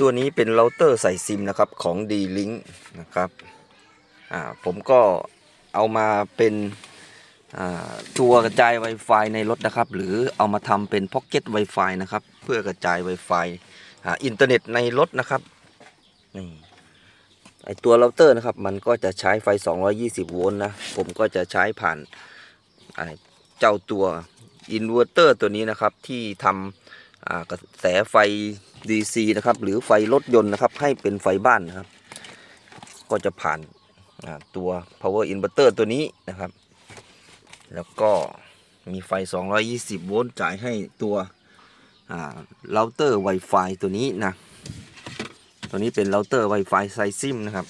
ตัวนี้เป็นเราเตอร์ใส่ซิมนะครับของ D-Link นะครับอ่าผมก็เอามาเป็นตัวกระจาย Wi-Fi ในรถนะครับ หรือเอามาทำเป็น Pocket Wi-Fi นะครับ เพื่อกระจาย Wi-Fi อินเทอร์เน็ตในรถนะครับนี่ไอตัวเราเตอร์นะครับ มันก็จะใช้ไฟ 220 โวลต์นะ ผมก็จะใช้ผ่านเจ้าตัวอินเวอร์เตอร์ตัวนี้นะครับที่ทำ กระแสไฟ DC นะครับหรือไฟรถยนต์นะครับให้เป็นไฟบ้านนะครับ ก็จะผ่านตัว power inverter ตัวนี้นะครับ แล้วก็มีไฟ 220 โวลต์จ่ายให้ตัวเราเตอร์ Wi-Fi ตัวนี้นะ ตัวนี้เป็นเราเตอร์ Wi-Fi ไซซิมนะครับ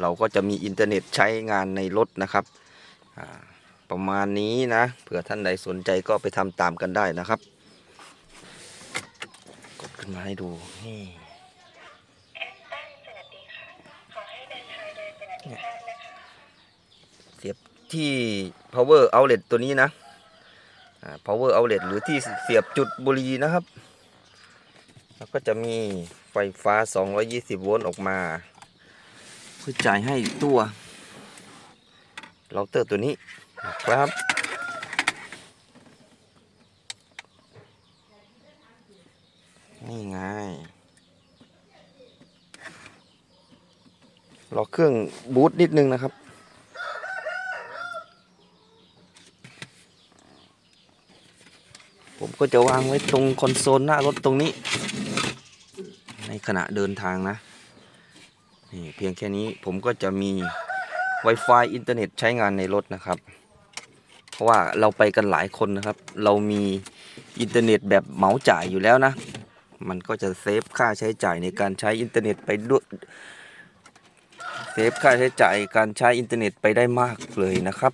เราก็จะมีอินเทอร์เน็ตใช้งานในรถนะครับ ประมาณนี้นะ เผื่อท่านใดสนใจก็ไปทำตามกันได้นะครับ ขึ้นมาให้ดู นี่เสียบที่ power outlet ตัวนี้นะ power outlet หรือที่เสียบจุดบุหรีนะครับ แล้วก็จะมีไฟฟ้า 220 โวลต์ออกมา เพื่อจ่ายให้ตัวเราเตอร์ตัวนี้นะครับ นี่ไง รอเครื่องบูตนิดนึงนะครับ ผมก็จะวางไว้ตรงคอนโซลหน้ารถตรงนี้ ในขณะเดินทางนะ นี่เพียงแค่นี้ผมก็จะมี Wi-Fi อินเทอร์เน็ตใช้งานในรถนะครับ เพราะว่าเราไปกันหลายคนนะครับ เรามีอินเทอร์เน็ตแบบเหมาจ่ายอยู่แล้วนะ มันก็จะเซฟค่าใช้จ่ายในการใช้อินเทอร์เน็ตไปด้วยเซฟค่าใช้จ่ายการใช้อินเทอร์เน็ตไปได้มากเลยนะครับ